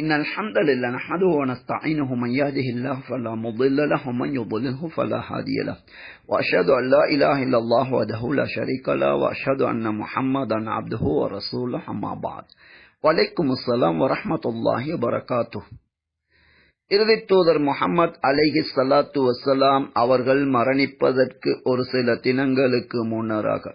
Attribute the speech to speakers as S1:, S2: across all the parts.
S1: إن الحمد لله نحمده ونستعينه من يهده الله فلا مضل له ومن يضلله فلا هادي له. وأشهد أن لا إله إلا الله وحده لا شريك له وأشهد أن محمدا عبده ورسوله أما بعد. وعليكم السلام ورحمة الله وبركاته. இறுதி தூதர் முகமது அலைஹி சலாத்து வசலாம் அவர்கள் மரணிப்பதற்கு ஒரு சில தினங்களுக்கு முன்னராக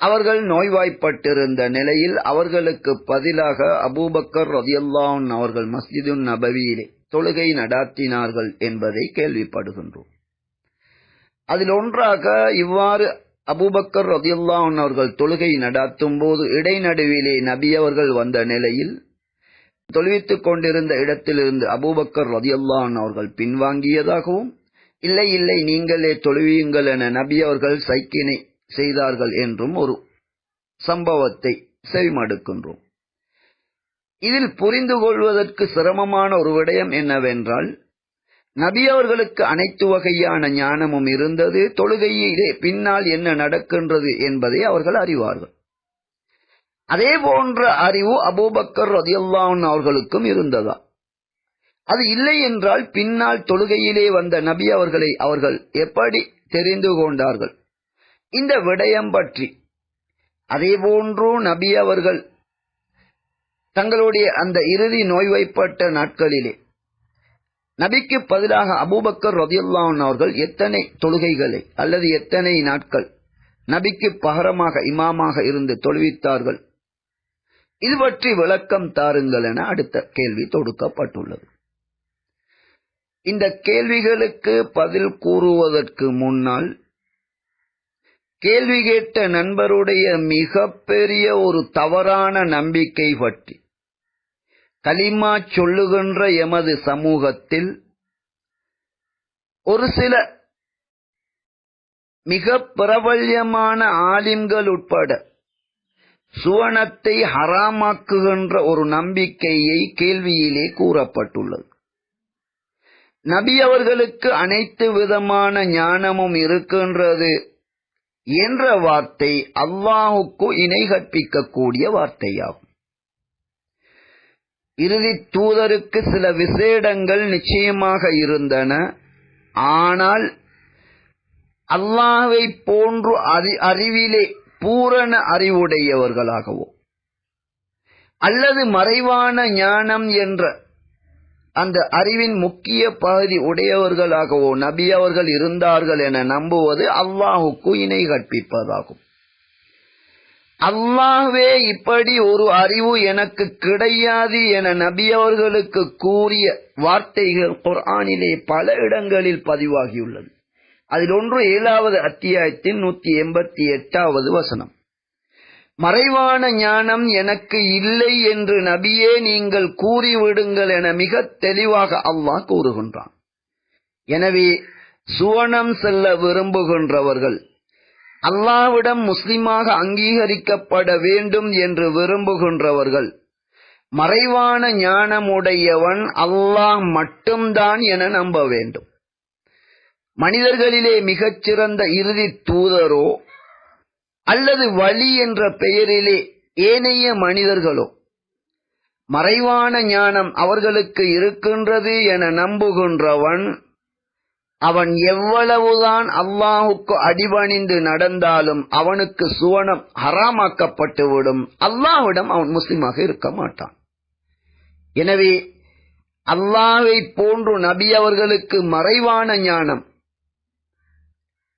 S1: அவர்கள் நோய்வாய்ப்பட்டிருந்த நிலையில் அவர்களுக்கு பதிலாக அபூபக்கர் ரதியல்லான் அவர்கள் மஸ்ஜிதுன் நபவியிலே தொழுகை நடாத்தினார்கள் என்பதை கேள்விப்படுகின்றோம். அதில் ஒன்றாக இவ்வாறு அபூபக்கர் ரதியுல்லான் அவர்கள் தொழுகை நடாத்தும் போது இடைநடுவிலே நபி அவர்கள் வந்த நிலையில் தொழுவித்துக் கொண்டிருந்த இடத்திலிருந்து அபூபக்கர் ரதியுல்லான் அவர்கள் பின்வாங்கியதாகவும் இல்லை இல்லை நீங்களே தொழுவியுங்கள் என நபி அவர்கள் சைக்கினை செய்தார்கள் என்றும் ஒரு சம்பவத்தை செவிமடுக்கின்றோம். இதில் புரிந்து கொள்வதற்கு சிரமமான ஒரு விடயம் என்னவென்றால் நபி அவர்களுக்கு அனைத்து வகையான ஞானமும் இருந்தது. தொழுகையிலே பின்னால் என்ன நடக்கின்றது என்பதை அவர்கள் அறிவார்கள். அதே போன்ற அறிவு அபூபக்கர் ரதியுல்லான் அவர்களுக்கும் இருந்ததா? அது இல்லை என்றால் பின்னால் தொழுகையிலே வந்த நபி அவர்களை அவர்கள் எப்படி தெரிந்து கொண்டார்கள்? இந்த விடயம் பற்றி. அதேபோன்று நபி அவர்கள் தங்களுடைய அந்த இறுதி நோய்வாய்ப்பட்ட நாட்களிலே நபிக்கு பதிலாக அபூபக்கர் ரதியுல்லான் அவர்கள் எத்தனை தொழுகைகளை அல்லது எத்தனை நாட்கள் நபிக்கு பகரமாக இமாமாக இருந்து தொழுவித்தார்கள்? இது பற்றி விளக்கம் தாருங்கள் என அடுத்த கேள்வி தொடுக்கப்பட்டுள்ளது. இந்த கேள்விகளுக்கு பதில் கூறுவதற்கு முன்னால் கேள்வி கேட்ட நண்பருடைய மிகப்பெரிய ஒரு தவறான நம்பிக்கை பற்றி. கலிமா சொல்லுகின்ற எமது சமூகத்தில் ஒரு சில மிக பிரபல்யமான ஆலிம்கள் உட்பட சுவனத்தை ஹராமாக்குகின்ற ஒரு நம்பிக்கையை கேள்வியிலே கூறப்பட்டுள்ளது. நபி அவர்களுக்கு அனைத்து விதமான ஞானமும் இருக்கின்றது. என்ற வார்த்தை அல்லாஹுக்கு இணை கற்பிக்கக்கூடிய வார்த்தையாகும். இறுதி தூதருக்கு சில விசேடங்கள் நிச்சயமாக இருந்தன. ஆனால் அல்லாவை போன்று அறி அறிவிலே பூரண அறிவுடையவர்களாகவோ அல்லது மறைவான ஞானம் என்ற அந்த அறிவின் முக்கிய பகுதி உடையவர்களாகவோ நபி அவர்கள் இருந்தார்கள் என நம்புவது அல்லாஹுக்கு இணை கற்பிப்பதாகும். அல்லாஹ்வே இப்படி ஒரு அறிவு எனக்கு கிடையாது என நபி அவர்களுக்கு கூறிய வார்த்தைகள் குர்ஆனிலே பல இடங்களில் பதிவாகியுள்ளது. அதில் ஒன்று ஏழாவது அத்தியாயத்தின் நூத்தி எண்பத்தி எட்டாவது வசனம். மறைவான ஞானம் எனக்கு இல்லை என்று நபியே நீங்கள் கூறிவிடுங்கள் என மிக தெளிவாக அல்லாஹ் கூறுகின்றான். எனவே சுவனம் செல்ல விரும்புகின்றவர்கள் அல்லாவிடம் முஸ்லிமாக அங்கீகரிக்கப்பட வேண்டும் என்று விரும்புகின்றவர்கள் மறைவான ஞானமுடையவன் அல்லாஹ் மட்டும்தான் என நம்ப வேண்டும். மனிதர்களிலே மிகச்சிறந்த இறுதி தூதரோ அல்லது வழி என்ற பெயரிலே ஏனைய மனிதர்களோ மறைவான ஞானம் அவர்களுக்கு இருக்கின்றது என நம்புகின்றவன் அவன் எவ்வளவுதான் அல்லாஹுக்கு அடிபணிந்து நடந்தாலும் அவனுக்கு சுவனம் ஹராமாக்கப்பட்டுவிடும். அல்லாஹ்விடம் அவன் முஸ்லிமாக இருக்க மாட்டான். எனவே அல்லாவை போன்று நபி அவர்களுக்கு மறைவான ஞானம்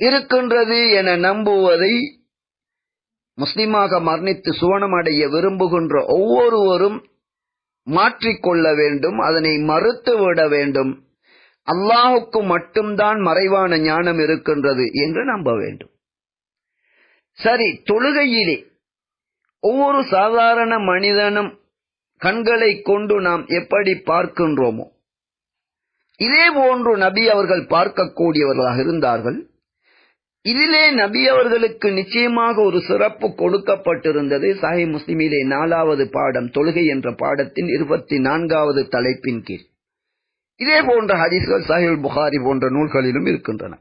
S1: இருக்கின்றது என நம்புவதை முஸ்லிமாக மரணித்து சுவனம் அடைய விரும்புகின்ற ஒவ்வொருவரும் மாற்றிக்கொள்ள வேண்டும் அதனை மறுத்து விட வேண்டும். அல்லாஹுக்கு மட்டும்தான் மறைவான ஞானம் இருக்கின்றது என்று நம்ப வேண்டும். சரி தொழுகையிலே ஒவ்வொரு சாதாரண மனிதனும் கண்களை கொண்டு நாம் எப்படி பார்க்கின்றோமோ இதே போன்று நபி அவர்கள் பார்க்கக்கூடியவர்களாக இருந்தார்கள். இதிலே நபி அவர்களுக்கு நிச்சயமாக ஒரு சிறப்பு கொடுக்கப்பட்டிருந்தது. சாஹி முஸ்லிமிலே நாலாவது பாடம் தொழுகை என்ற பாடத்தின் இருபத்தி நான்காவது தலைப்பின் கீழ். இதே போன்ற ஹதீஸ்கள் சாஹிப் புகாரி போன்ற நூல்களிலும் இருக்கின்றன.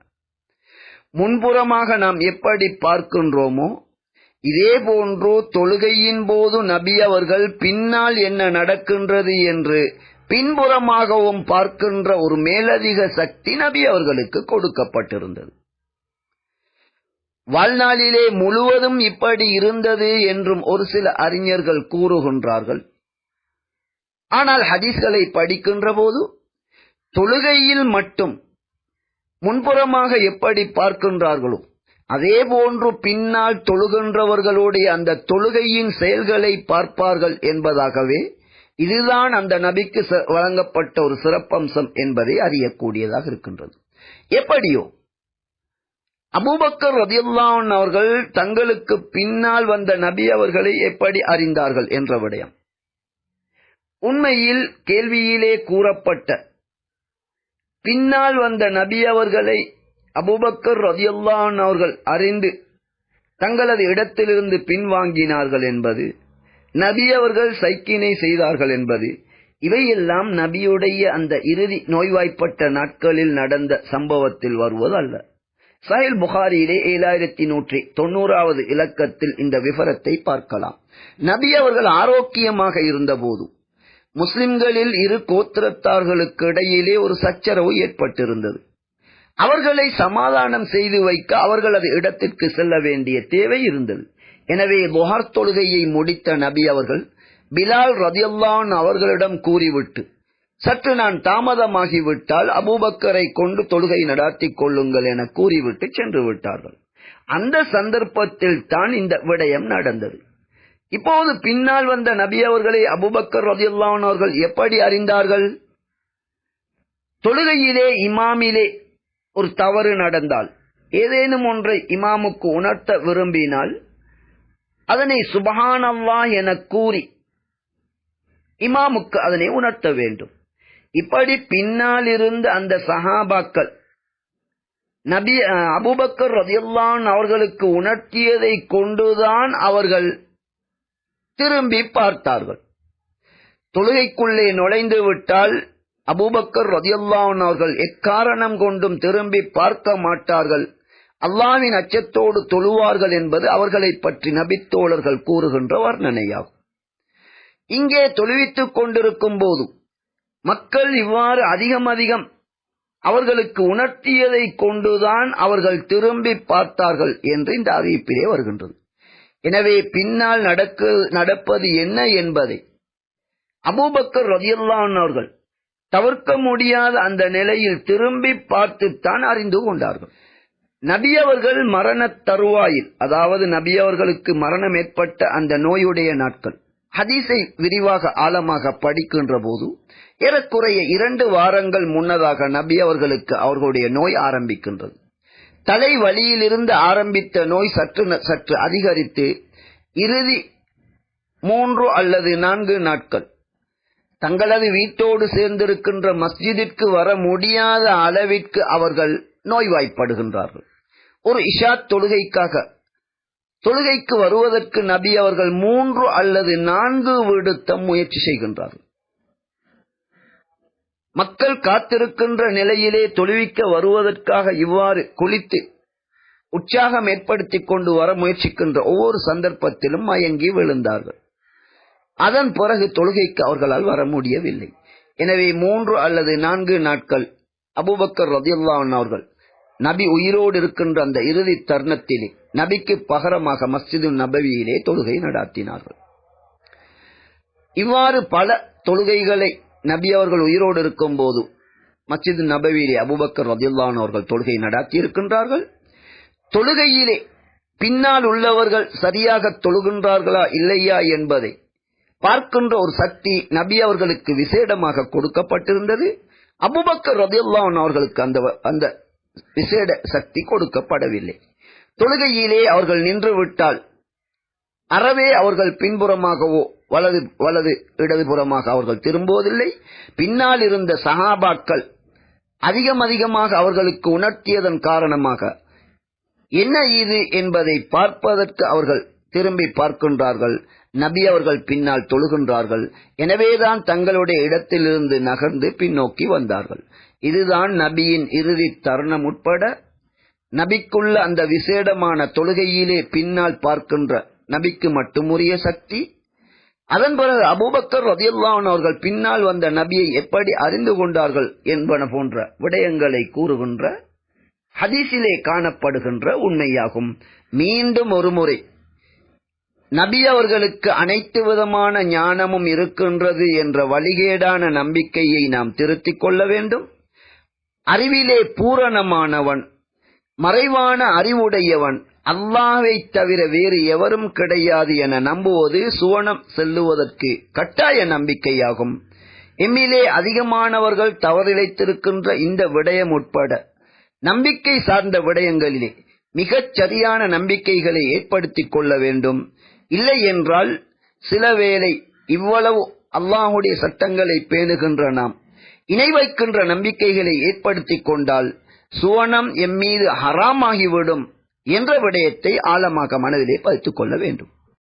S1: முன்புறமாக நாம் எப்படி பார்க்கின்றோமோ இதே போன்று தொழுகையின் போது நபி அவர்கள் பின்னால் என்ன நடக்கின்றது என்று பின்புறமாகவும் பார்க்கின்ற ஒரு மேலதிக சக்தி நபி அவர்களுக்கு கொடுக்கப்பட்டிருந்தது. வாழ்நாளிலே முழுவதும் இப்படி இருந்தது என்றும் ஒரு சில அறிஞர்கள் கூறுகின்றார்கள். ஆனால் ஹதீஸ்களை படிக்கின்ற போது தொழுகையில் மட்டும் முன்புறமாக எப்படி பார்க்கின்றார்களோ அதே போன்று பின்னால் தொழுகின்றவர்களுடைய அந்த தொழுகையின் செயல்களை பார்ப்பார்கள் என்பதாகவே இதுதான் அந்த நபிக்கு வழங்கப்பட்ட ஒரு சிறப்பம்சம் என்பதை அறியக்கூடியதாக இருக்கின்றது. எப்படியோ அபூபக்கர் ரதியுல்லான் அவர்கள் தங்களுக்கு பின்னால் வந்த நபி அவர்களை எப்படி அறிந்தார்கள் என்ற விடயம். உண்மையில் கேள்வியிலே கூறப்பட்ட பின்னால் வந்த நபி அவர்களை அபுபக்கர் ரதியுல்லான் அவர்கள் அறிந்து தங்களது இடத்திலிருந்து பின்வாங்கினார்கள் என்பது நபி அவர்கள் சைக்கினை செய்தார்கள் என்பது இவையெல்லாம் நபியுடைய அந்த இறுதி நோய்வாய்ப்பட்ட நாட்களில் நடந்த சம்பவத்தில் வருவது அல்ல. சஹில் புகாரியிலே ஏழாயிரத்தி நூற்றி தொண்ணூறாவது இலக்கத்தில் இந்த விவரத்தை பார்க்கலாம். நபி அவர்கள் ஆரோக்கியமாக இருந்தபோது முஸ்லிம்களில் இரு கோத்திரத்தார்களுக்கு இடையிலே ஒரு சச்சரவு ஏற்பட்டிருந்தது. அவர்களை சமாதானம் செய்து வைக்க அவர்களது இடத்திற்கு செல்ல வேண்டிய தேவை இருந்தது. எனவே புகார் தொழுகையை முடித்த நபி அவர்கள் பிலால் ரதியல்லான் அவர்களிடம் கூறிவிட்டு சற்று நான் தாமதமாகிவிட்டால் அபூபக்கரை கொண்டு தொழுகை நடாத்திக் கொள்ளுங்கள் என கூறிவிட்டு சென்று விட்டார்கள். அந்த சந்தர்ப்பத்தில் தான் இந்த விடயம் நடந்தது. இப்போது பின்னால் வந்த நபி அவர்களை அபுபக்கர் ரதியுல்லான் அவர்கள் எப்படி அறிந்தார்கள்? தொழுகையிலே இமாமிலே ஒரு தவறு நடந்தால் ஏதேனும் ஒன்றை இமாமுக்கு உணர்த்த விரும்பினால் அதனை சுபஹானல்லா என கூறி இமாமுக்கு அதனை உணர்த்த வேண்டும். இப்படி பின்னால் இருந்த அந்த சஹாபாக்கள் நபி அபுபக்கர் ரதியுல்லான் அவர்களுக்கு உணர்த்தியதை கொண்டுதான் அவர்கள் திரும்பி பார்த்தார்கள். தொழுகைக்குள்ளே நுழைந்து விட்டால் அபூபக்கர் ரதியுல்லான் அவர்கள் எக்காரணம் கொண்டும் திரும்பி பார்க்க மாட்டார்கள். அல்லாவின் அச்சத்தோடு தொழுவார்கள் என்பது அவர்களை பற்றி நபித்தோழர்கள் கூறுகின்ற வர்ணனையாகும். இங்கே தொழுவித்துக் கொண்டிருக்கும் போது மக்கள் இவ்வாறு அதிகம் அதிகம் அவர்களுக்கு உணர்த்தியதை கொண்டுதான் அவர்கள் திரும்பி பார்த்தார்கள் என்று இந்த அறிவிப்பிலே வருகின்றது. எனவே பின்னால் நடக்க நடப்பது என்ன என்பதை அபூபக்கர் ரதியுல்லான் தவிர்க்க முடியாத அந்த நிலையில் திரும்பி பார்த்துத்தான் அறிந்து கொண்டார்கள். நபி அவர்கள் மரண தருவாயில் அதாவது நபி அவர்களுக்கு மரணம் ஏற்பட்ட அந்த நோயுடைய நாட்கள் ஹதீஸை விரிவாக ஆழமாக படிக்கின்ற போது ஏறக்குறைய இரண்டு வாரங்கள் முன்னதாக நபி அவர்களுக்கு அவர்களுடைய நோய் ஆரம்பிக்கின்றது. தலை வழியிலிருந்து ஆரம்பித்த நோய் சற்று சற்று அதிகரித்து இறுதி மூன்று அல்லது நான்கு நாட்கள் தங்களது வீட்டோடு சேர்ந்திருக்கின்ற மஸ்ஜிதிற்கு வர முடியாத அளவிற்கு அவர்கள் நோய்வாய்ப்படுகின்றார்கள். ஒரு இஷா தொழுகைக்காக தொழுகைக்கு வருவதற்கு நபி அவர்கள் மூன்று அல்லது நான்கு விடுத்த முயற்சி செய்கின்றார்கள். மக்கள் காத்திருக்கின்ற நிலையிலே தொழுவிக்க வருவதற்காக இவ்வாறு குளித்து உற்சாகம் ஏற்படுத்திக் கொண்டு வர முயற்சிக்கின்ற ஒவ்வொரு சந்தர்ப்பத்திலும் மயங்கி விழுந்தார்கள். அதன் பிறகு தொழுகைக்கு அவர்களால் வர முடியவில்லை. எனவே மூன்று அல்லது நான்கு நாட்கள் அபுபக்கர் ரதியுல்லான் அவர்கள் நபி உயிரோடு இருக்கின்ற அந்த இறுதி தருணத்திலே நபிக்கு பகரமாக மஸ்ஜிது நபவியிலே தொழுகை நடாத்தினார்கள். இவ்வாறு பல தொழுகைகளை நபி அவர்கள் உயிரோடு இருக்கும் போது மஸ்ஜிது நபவியிலே அபுபக்கர் ரதியுல்லான் அவர்கள் தொழுகை நடாத்தி இருக்கின்றார்கள் தொழுகையிலே பின்னால் உள்ளவர்கள் சரியாக தொழுகின்றார்களா இல்லையா என்பதை பார்க்கின்ற ஒரு சக்தி நபி அவர்களுக்கு விசேடமாக கொடுக்கப்பட்டிருந்தது. அபுபக்கர் ரதியுல்லான் அவர்களுக்கு அந்த அந்த விசேட சக்தி கொடுக்கப்படவில்லை. தொழுகையிலே அவர்கள் நின்று விட்டால் அறவே அவர்கள் பின்புறமாகவோ வலது வலது இடதுபுறமாக அவர்கள் திரும்புவதில்லை. பின்னால் இருந்த சகாபாக்கள் அதிகம் அதிகமாக அவர்களுக்கு உணர்த்தியதன் காரணமாக என்ன இது என்பதை பார்ப்பதற்கு அவர்கள் திரும்பி பார்க்கின்றார்கள். நபி அவர்கள் பின்னால் தொழுகின்றார்கள். எனவேதான் தங்களுடைய இடத்திலிருந்து நகர்ந்து பின்னோக்கி வந்தார்கள். இதுதான் நபியின் இறுதி தருணம் உட்பட நபிக்குள்ள அந்த விசேடமான தொழுகையிலே பின்னால் பார்க்கின்ற நபிக்கு மட்டுமுரிய சக்தி. அதன் பிறகு அபூபக்கர் ரதியுல்லான் அவர்கள் பின்னால் வந்த நபியை எப்படி அறிந்து கொண்டார்கள் என்பன போன்ற விடயங்களை கூறுகின்ற ஹதீஸிலே காணப்படுகின்ற உண்மையாகும். மீண்டும் ஒரு முறை நபி அவர்களுக்கு அனைத்து விதமான ஞானமும் இருக்கின்றது என்ற வழிகேடான நம்பிக்கையை நாம் திருத்திக் கொள்ள வேண்டும். அறிவிலே பூரணமானவன் மறைவான அறிவுடையவன் அல்லாவை தவிர வேறு எவரும் கிடையாது என நம்புவது சுவனம் செல்லுவதற்கு கட்டாய நம்பிக்கையாகும். எம்மிலே அதிகமானவர்கள் தவறிழைத்திருக்கின்ற இந்த விடயம் உட்பட நம்பிக்கை சார்ந்த விடயங்களிலே மிகச் சரியான நம்பிக்கைகளை ஏற்படுத்திக் கொள்ள வேண்டும். இல்லை என்றால் சில வேளை இவ்வளவு அல்லாஹுடைய சட்டங்களை பேணுகின்ற நாம் இணை வைக்கின்ற நம்பிக்கைகளை ஏற்படுத்திக் கொண்டால் சுவனம் எம்மீது ஹராமாகிவிடும் என்ற விடயத்தை ஆழமாக மனதிலே பதித்துக் கொள்ள வேண்டும்.